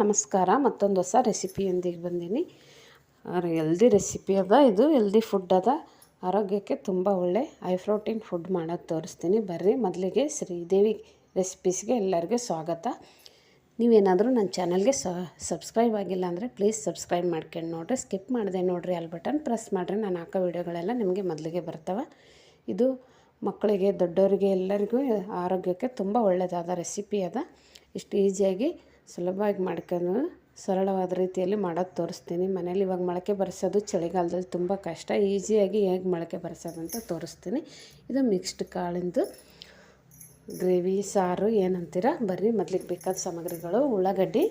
ನಮಸ್ಕಾರ, ಮತ್ತೊಂದು ಹೊಸ ರೆಸಿಪಿಯೊಂದಿಗೆ ಬಂದೀನಿ. ಎಲ್ದಿ ರೆಸಿಪಿ ಅದ ಇದು. ಎಲ್ದಿ ಫುಡ್ ಅದ. ಆರೋಗ್ಯಕ್ಕೆ ತುಂಬ ಒಳ್ಳೆ ಹೈ ಪ್ರೋಟೀನ್ ಫುಡ್ ಮಾಡೋದು ತೋರಿಸ್ತೀನಿ. ಬರ್ರಿ, ಮೊದಲಿಗೆ ಶ್ರೀದೇವಿ ರೆಸಿಪೀಸ್ಗೆ ಎಲ್ಲರಿಗೂ ಸ್ವಾಗತ. ನೀವೇನಾದರೂ ನನ್ನ ಚಾನಲ್ಗೆ ಸಬ್ಸ್ಕ್ರೈಬ್ ಆಗಿಲ್ಲ ಅಂದರೆ ಪ್ಲೀಸ್ ಸಬ್ಸ್ಕ್ರೈಬ್ ಮಾಡ್ಕೊಂಡು ನೋಡಿರಿ. ಸ್ಕಿಪ್ ಮಾಡಿದೆ ನೋಡಿರಿ ಅಲ್ಲಿ ಬಟನ್ ಪ್ರೆಸ್ ಮಾಡಿರಿ. ನಾನು ಹಾಕೋ ವಿಡಿಯೋಗಳೆಲ್ಲ ನಿಮಗೆ ಮೊದಲಿಗೆ ಬರ್ತವೆ. ಇದು ಮಕ್ಕಳಿಗೆ ದೊಡ್ಡವರಿಗೆ ಎಲ್ಲರಿಗೂ ಆರೋಗ್ಯಕ್ಕೆ ತುಂಬ ಒಳ್ಳೆಯದಾದ ರೆಸಿಪಿ ಅದ. ಇಷ್ಟು ಈಸಿಯಾಗಿ ಸುಲಭವಾಗಿ ಮಾಡ್ಕೊಂಡು ಸರಳವಾದ ರೀತಿಯಲ್ಲಿ ಮಾಡೋದು ತೋರಿಸ್ತೀನಿ. ಮನೇಲಿ ಇವಾಗ ಮೊಳಕೆ ಬರೆಸೋದು ಚಳಿಗಾಲದಲ್ಲಿ ತುಂಬ ಕಷ್ಟ. ಈಸಿಯಾಗಿ ಹೇಗೆ ಮೊಳಕೆ ಬರೆಸೋದು ಅಂತ ತೋರಿಸ್ತೀನಿ. ಇದು ಮಿಕ್ಸ್ಡ್ ಕಾಳಿಂದು ಗ್ರೇವಿ, ಸಾರು, ಏನಂತೀರ? ಬರ್ರಿ, ಮೊದಲಿಗೆ ಬೇಕಾದ ಸಾಮಗ್ರಿಗಳು. ಉಳ್ಳಾಗಡ್ಡಿ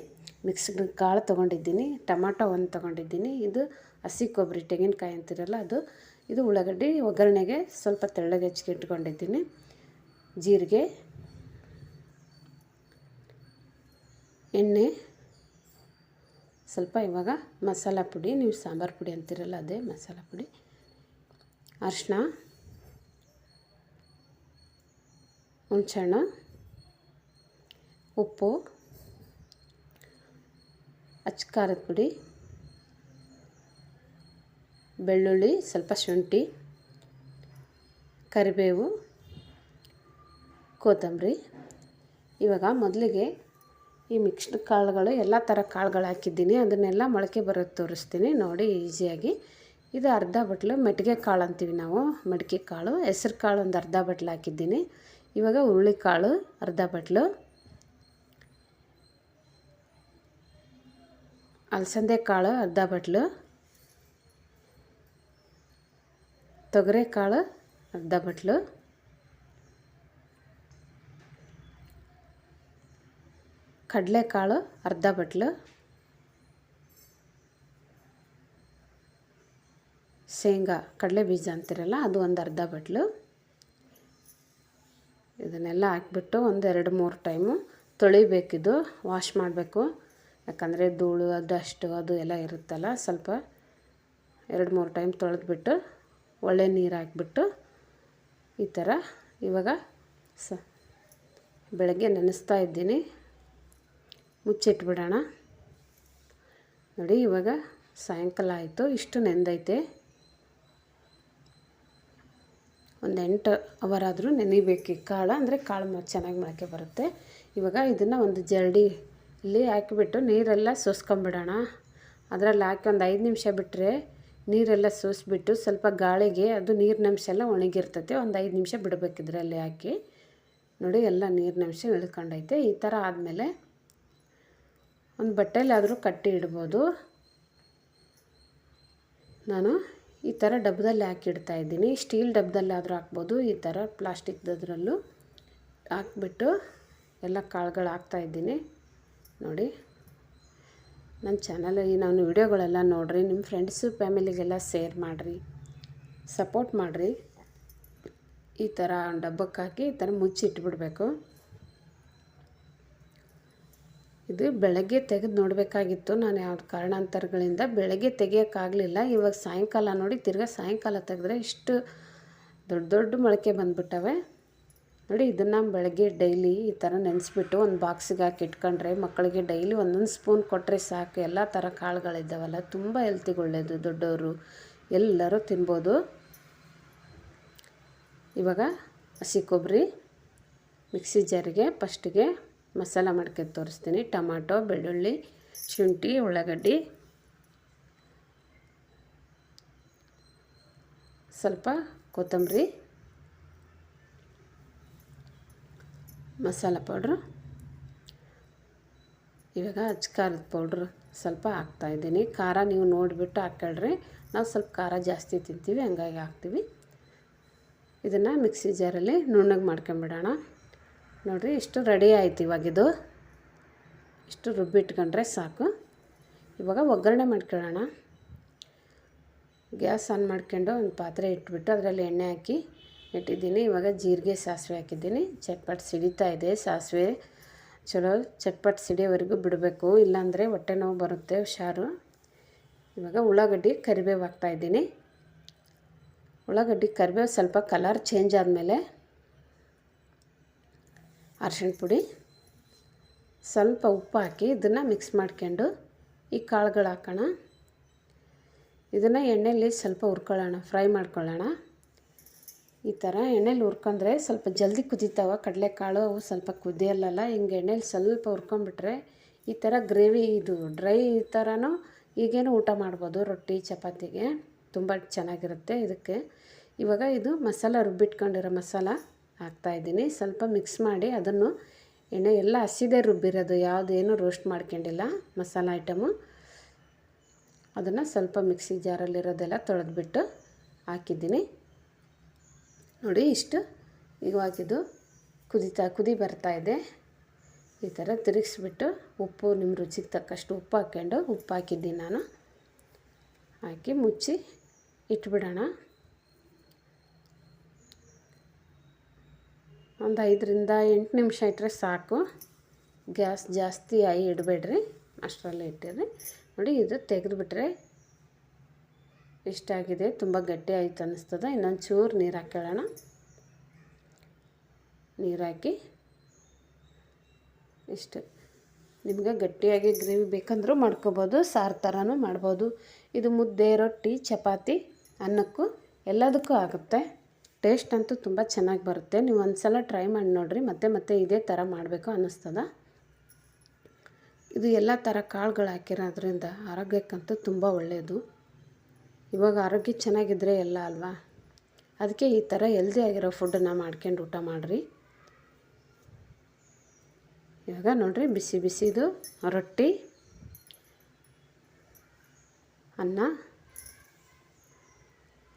ಮಿಕ್ಸ್ಡ್ ಕಾಳು ತೊಗೊಂಡಿದ್ದೀನಿ. ಟೊಮಾಟೊ ಒಂದು ತೊಗೊಂಡಿದ್ದೀನಿ. ಇದು ಹಸಿ ಕೊಬ್ಬರಿ ತೆಂಗಿನಕಾಯಿ ಅಂತಿರಲ್ಲ ಅದು. ಇದು ಉಳ್ಳಾಗಡ್ಡಿ ಒಗ್ಗರಣೆಗೆ ಸ್ವಲ್ಪ ತೆಳ್ಳಗೆ ಹೆಚ್ಚಿಗೆ ಇಟ್ಕೊಂಡಿದ್ದೀನಿ. ಜೀರಿಗೆ ಎಣ್ಣೆ. ಸ್ವಲ್ಪ ಇವಾಗ ಮಸಾಲ ಪುಡಿ, ನೀವು ಸಾಂಬಾರು ಪುಡಿ ಅಂತಿರಲ್ಲ ಅದೇ ಮಸಾಲ ಪುಡಿ. ಅರಿಶಿನ ಹುಣ್ಸೆಹಣ್ಣು. ಉಪ್ಪು. ಅಚ್ಚಕಾರದ ಪುಡಿ. ಬೆಳ್ಳುಳ್ಳಿ, ಸ್ವಲ್ಪ ಶುಂಠಿ. ಕರಿಬೇವು. ಕೊತ್ತಂಬರಿ. ಇವಾಗ ಮೊದಲಿಗೆ ಈ ಮಿಕ್ಸ್ಡ್ ಕಾಳುಗಳು, ಎಲ್ಲ ಥರ ಕಾಳುಗಳು ಹಾಕಿದ್ದೀನಿ. ಅದನ್ನೆಲ್ಲ ಮೊಳಕೆ ಬರೋದು ತೋರಿಸ್ತೀನಿ. ನೋಡಿ, ಈಸಿಯಾಗಿ. ಇದು ಅರ್ಧ ಬಟ್ಲು ಮೆಟ್ಗೆ ಕಾಳು ಅಂತೀವಿ ನಾವು. ಮಡಿಕೆ ಕಾಳು. ಹೆಸ್ರು ಕಾಳು ಒಂದು ಅರ್ಧ ಬಟ್ಲು ಹಾಕಿದ್ದೀನಿ. ಇವಾಗ ಹುರುಳಿ ಕಾಳು, ಅರ್ಧ ಬಟ್ಲು. ಅಲಸಂದೆ ಕಾಳು, ಅರ್ಧ ಬಟ್ಲು. ತೊಗರೆ ಕಾಳು, ಅರ್ಧ ಬಟ್ಲು. ಕಡಲೆಕಾಳು, ಅರ್ಧ ಬಟ್ಲು, ಶೇಂಗಾ, ಕಡಲೆ ಬೀಜ ಅಂತಿರಲ್ಲ, ಅದು ಒಂದು ಅರ್ಧ ಬಟ್ಲು. ಇದನ್ನೆಲ್ಲ ಹಾಕ್ಬಿಟ್ಟು ಒಂದು ಎರಡು ಮೂರು ಟೈಮು ತೊಳಿಬೇಕಿದು, ವಾಶ್ ಮಾಡಬೇಕು. ಯಾಕಂದರೆ ಧೂಳು, ಡಸ್ಟು ಅದು ಎಲ್ಲ ಇರುತ್ತಲ್ಲ, ಸ್ವಲ್ಪ ಎರಡು ಮೂರು ಟೈಮ್ ತೊಳೆದ್ಬಿಟ್ಟು ಒಳ್ಳೆ ನೀರು ಹಾಕ್ಬಿಟ್ಟು ಈ ಥರ ಇವಾಗ ಸ ಬೆಳಗ್ಗೆ ನೆನೆಸ್ತಾ ಇದ್ದೀನಿ. ಮುಚ್ಚಿಟ್ಬಿಡೋಣ. ನೋಡಿ, ಇವಾಗ ಸಾಯಂಕಾಲ ಆಯಿತು. ಇಷ್ಟು ನೆಂದೈತೆ. ಒಂದು ಎಂಟು ಅವರ್ ಆದರೂ ಈ ಕಾಳು. ಅಂದರೆ ಕಾಳು ಚೆನ್ನಾಗಿ ಮೊಳಕೆ ಬರುತ್ತೆ. ಇವಾಗ ಇದನ್ನು ಒಂದು ಜರಡಿಲಿ ಹಾಕಿಬಿಟ್ಟು ನೀರೆಲ್ಲ ಸೋಸ್ಕೊಂಬಿಡೋಣ. ಅದರಲ್ಲಿ ಹಾಕಿ ಒಂದು ಐದು ನಿಮಿಷ ಬಿಟ್ಟರೆ ನೀರೆಲ್ಲ ಸೋಸಿಬಿಟ್ಟು ಸ್ವಲ್ಪ ಗಾಳಿಗೆ ಅದು ನೀರಿನಂಶ ಎಲ್ಲ ಒಣಗಿರ್ತೈತೆ. ಒಂದು ಐದು ನಿಮಿಷ ಬಿಡಬೇಕು ಇದರಲ್ಲಿ ಹಾಕಿ. ನೋಡಿ, ಎಲ್ಲ ನೀರಿನಂಶ ಇಳ್ಕೊಂಡೈತೆ. ಈ ಥರ ಆದಮೇಲೆ ಒಂದು ಬಟ್ಟೆಯಲ್ಲಾದರೂ ಕಟ್ಟಿ ಇಡ್ಬೋದು. ನಾನು ಈ ಥರ ಡಬ್ಬದಲ್ಲಿ ಹಾಕಿಡ್ತಾ ಇದ್ದೀನಿ. ಸ್ಟೀಲ್ ಡಬ್ಬದಲ್ಲಾದರೂ ಹಾಕ್ಬೋದು, ಈ ಥರ ಪ್ಲಾಸ್ಟಿಕ್ದದ್ರಲ್ಲೂ ಹಾಕ್ಬಿಟ್ಟು ಎಲ್ಲ ಕಾಳುಗಳು ಹಾಕ್ತಾ ಇದ್ದೀನಿ. ನೋಡಿ, ನನ್ನ ಚಾನಲಲ್ಲಿ ನಾನು ವಿಡಿಯೋಗಳೆಲ್ಲ ನೋಡಿರಿ, ನಿಮ್ಮ ಫ್ರೆಂಡ್ಸು, ಫ್ಯಾಮಿಲಿಗೆಲ್ಲ ಶೇರ್ ಮಾಡಿರಿ, ಸಪೋರ್ಟ್ ಮಾಡಿರಿ. ಈ ಥರ ಡಬ್ಬಕ್ಕೆ ಹಾಕಿ ಈ ಥರ ಮುಚ್ಚಿಟ್ಬಿಡ್ಬೇಕು. ಇದು ಬೆಳಗ್ಗೆ ತೆಗೆದು ನೋಡಬೇಕಾಗಿತ್ತು. ನಾನು ಯಾವ ಕಾರಣಾಂತರಗಳಿಂದ ಬೆಳಗ್ಗೆ ತೆಗಿಯೋಕ್ಕಾಗಲಿಲ್ಲ. ಇವಾಗ ಸಾಯಂಕಾಲ ನೋಡಿ ತಿರ್ಗಾ ಸಾಯಂಕಾಲ ತೆಗೆದ್ರೆ ಇಷ್ಟು ದೊಡ್ಡ ದೊಡ್ಡ ಮೊಳಕೆ ಬಂದುಬಿಟ್ಟವೆ. ನೋಡಿ ಇದನ್ನು ಬೆಳಗ್ಗೆ ಡೈಲಿ ಈ ಥರ ನೆನೆಸ್ಬಿಟ್ಟು ಒಂದು ಬಾಕ್ಸಿಗೆ ಹಾಕಿ ಇಟ್ಕೊಂಡ್ರೆ ಮಕ್ಕಳಿಗೆ ಡೈಲಿ ಒಂದೊಂದು ಸ್ಪೂನ್ ಕೊಟ್ಟರೆ ಸಾಕು. ಎಲ್ಲ ಥರ ಕಾಳುಗಳಿದ್ದಾವಲ್ಲ, ತುಂಬ ಹೆಲ್ತಿಗೆ ಒಳ್ಳೆಯದು ದೊಡ್ಡವರು. ಎಲ್ಲರೂ ತಿನ್ಬೋದು. ಇವಾಗ ಹಸಿ ಕೊಬ್ಬರಿ ಮಿಕ್ಸಿ ಜಾರಿಗೆ ಫಸ್ಟಿಗೆ ಮಸಾಲ ಮಾಡ್ಕೊಂಡು ತೋರಿಸ್ತೀನಿ. ಟೊಮಾಟೊ, ಬೆಳ್ಳುಳ್ಳಿ, ಶುಂಠಿ, ಉಳ್ಳಾಗಡ್ಡಿ. ಸ್ವಲ್ಪ ಕೊತ್ತಂಬರಿ. ಮಸಾಲ ಪೌಡ್ರು. ಇವಾಗ ಅಚ್ಚ ಖಾರದ ಪೌಡ್ರು ಸ್ವಲ್ಪ ಹಾಕ್ತಾಯಿದ್ದೀನಿ ಖಾರ ನೀವು ನೋಡಿಬಿಟ್ಟು ಹಾಕ್ಕೊಳ್ರಿ. ನಾವು ಸ್ವಲ್ಪ ಖಾರ ಜಾಸ್ತಿ ತಿಂತೀವಿ, ಹಂಗಾಗಿ ಹಾಕ್ತೀವಿ. ಇದನ್ನು ಮಿಕ್ಸಿ ಜಾರಲ್ಲಿ ನುಣ್ಣಗೆ ಮಾಡ್ಕೊಂಬಿಡೋಣ. ನೋಡಿರಿ, ಇಷ್ಟು ರೆಡಿ ಆಯ್ತು ಇವಾಗಿದು ಇಷ್ಟು ರುಬ್ಬಿಟ್ಕೊಂಡ್ರೆ ಸಾಕು. ಇವಾಗ ಒಗ್ಗರಣೆ ಮಾಡ್ಕೊಳ್ಳೋಣ. ಗ್ಯಾಸ್ ಆನ್ ಮಾಡ್ಕೊಂಡು ಒಂದು ಪಾತ್ರೆ ಇಟ್ಬಿಟ್ಟು ಅದರಲ್ಲಿ ಎಣ್ಣೆ ಹಾಕಿ ಇಟ್ಟಿದ್ದೀನಿ. ಇವಾಗ ಜೀರಿಗೆ ಸಾಸಿವೆ ಹಾಕಿದ್ದೀನಿ. ಚಟ್ಪಟ್ ಸಿಡಿತಾ ಇದೆ. ಸಾಸಿವೆ ಚಲೋ ಚಟ್ಪಟ್ ಸಿಡಿಯೋವರೆಗೂ ಬಿಡಬೇಕು. ಇಲ್ಲಾಂದರೆ ಹೊಟ್ಟೆ ನೋವು ಬರುತ್ತೆ, ಹುಷಾರು. ಇವಾಗ ಉಳ್ಳಾಗಡ್ಡಿ ಕರಿಬೇವು ಹಾಕ್ತಾಯಿದ್ದೀನಿ ಉಳ್ಳಾಗಡ್ಡಿ ಕರಿಬೇವು ಸ್ವಲ್ಪ ಕಲರ್ ಚೇಂಜ್ ಆದಮೇಲೆ ಅರ್ಶಿಣ ಪುಡಿ. ಸ್ವಲ್ಪ ಉಪ್ಪು ಹಾಕಿ ಇದನ್ನು ಮಿಕ್ಸ್ ಮಾಡ್ಕೊಂಡು ಈ ಕಾಳುಗಳು ಹಾಕೋಣ. ಇದನ್ನು ಎಣ್ಣೆಯಲ್ಲಿ ಸ್ವಲ್ಪ ಹುರ್ಕೊಳ್ಳೋಣ ಫ್ರೈ ಮಾಡ್ಕೊಳ್ಳೋಣ. ಈ ಥರ ಎಣ್ಣೆಲಿ ಹುರ್ಕೊಂಡ್ರೆ ಸ್ವಲ್ಪ ಜಲ್ದಿ ಕುದೀತಾವ. ಕಡಲೆಕಾಳು ಅವು ಸ್ವಲ್ಪ ಕುದಿಯಲ್ಲಲ್ಲ, ಹಿಂಗೆ ಎಣ್ಣೆಲಿ ಸ್ವಲ್ಪ ಹುರ್ಕೊಂಬಿಟ್ರೆ ಈ ಥರ ಗ್ರೇವಿ ಇದು ಡ್ರೈ ಈ ಥರನೂ ಈಗೇನು ಊಟ ಮಾಡ್ಬೋದು ರೊಟ್ಟಿ, ಚಪಾತಿಗೆ. ತುಂಬ ಚೆನ್ನಾಗಿರುತ್ತೆ ಇದಕ್ಕೆ. ಇವಾಗ ಇದು ಮಸಾಲ ರುಬ್ಬಿಟ್ಕೊಂಡಿರೋ ಮಸಾಲ. ಹಾಕ್ತಾಯಿದ್ದೀನಿ ಸ್ವಲ್ಪ ಮಿಕ್ಸ್ ಮಾಡಿ ಅದನ್ನು ಎಣ್ಣೆ ಎಲ್ಲ ಹಸಿದೆ ರುಬ್ಬಿರೋದು. ಯಾವುದೇನು ರೋಸ್ಟ್ ಮಾಡ್ಕೊಂಡಿಲ್ಲ, ಮಸಾಲ ಐಟಮು ಅದನ್ನು ಸ್ವಲ್ಪ ಮಿಕ್ಸಿ ಜಾರಲ್ಲಿರೋದೆಲ್ಲ ತೊಳೆದ್ಬಿಟ್ಟು ಹಾಕಿದ್ದೀನಿ. ನೋಡಿ ಇಷ್ಟು ಈಗ ಹಾಕಿದ್ದು ಕುದಿತಾ, ಕುದಿ ಇದೆ. ಈ ಥರ ತಿರುಗಿಸ್ಬಿಟ್ಟು ಉಪ್ಪು ನಿಮ್ಮ ರುಚಿಗೆ ತಕ್ಕಷ್ಟು ಉಪ್ಪು ಹಾಕ್ಕೊಂಡು ಉಪ್ಪು ಹಾಕಿದ್ದೀನಿ ನಾನು. ಹಾಕಿ ಮುಚ್ಚಿ ಇಟ್ಬಿಡೋಣ. ಒಂದು ಐದರಿಂದ ಎಂಟು ನಿಮಿಷ ಇಟ್ಟರೆ ಸಾಕು. ಗ್ಯಾಸ್ ಜಾಸ್ತಿ ಐ ಇಡಬೇಡ್ರಿ. ಅಷ್ಟರಲ್ಲೇ ಇಟ್ಟಿರಿ. ನೋಡಿ, ಇದು ತೆಗೆದುಬಿಟ್ರೆ ಇಷ್ಟಾಗಿದೆ. ತುಂಬ ಗಟ್ಟಿ ಆಯ್ತು ಅನ್ನಿಸ್ತದೆ ಇನ್ನೊಂದು ಚೂರು ನೀರು ಹಾಕ್ಕೊಳ್ಳೋಣ. ನೀರು ಹಾಕಿ ಇಷ್ಟು. ನಿಮ್ಗೆ ಗಟ್ಟಿಯಾಗಿ ಗ್ರೇವಿ ಬೇಕಂದರೂ ಮಾಡ್ಕೋಬೋದು, ಸಾರು ಥರನೂ ಮಾಡ್ಬೋದು. ಇದು ಮುದ್ದೆ, ರೊಟ್ಟಿ, ಚಪಾತಿ ಅನ್ನಕ್ಕೂ ಎಲ್ಲದಕ್ಕೂ ಆಗುತ್ತೆ. ಟೇಸ್ಟ್ ಅಂತೂ ತುಂಬ ಚೆನ್ನಾಗಿ ಬರುತ್ತೆ. ನೀವು ಒಂದು ಸಲ ಟ್ರೈ ಮಾಡಿ ನೋಡಿರಿ. ಮತ್ತೆ ಮತ್ತೆ ಇದೇ ಥರ ಮಾಡಬೇಕು ಅನ್ನಿಸ್ತದ. ಇದು ಎಲ್ಲ ಥರ ಕಾಳುಗಳು ಹಾಕಿರೋದ್ರಿಂದ ಆರೋಗ್ಯಕ್ಕಂತೂ ತುಂಬ ಒಳ್ಳೆಯದು ಇವಾಗ ಆರೋಗ್ಯ ಚೆನ್ನಾಗಿದ್ದರೆ ಎಲ್ಲ ಅಲ್ವಾ? ಅದಕ್ಕೆ ಈ ಥರ ಹೆಲ್ದಿ ಆಗಿರೋ ಫುಡ್ಡನ್ನು ಮಾಡ್ಕೊಂಡು ಊಟ ಮಾಡಿರಿ. ಇವಾಗ ನೋಡಿರಿ, ಬಿಸಿ ಬಿಸಿದು ರೊಟ್ಟಿ, ಅನ್ನ.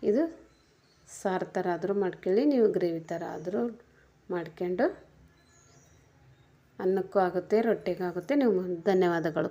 ಇದು ಸಾರು ಥರ ಆದರೂ ಮಾಡ್ಕೊಳ್ಳಿ, ನೀವು ಗ್ರೇವಿ ಥರ ಆದರೂ ಮಾಡ್ಕೊಂಡು ಅನ್ನಕ್ಕೂ ಆಗುತ್ತೆ, ರೊಟ್ಟಿಗೂ ಆಗುತ್ತೆ. ನೀವು ಧನ್ಯವಾದಗಳು.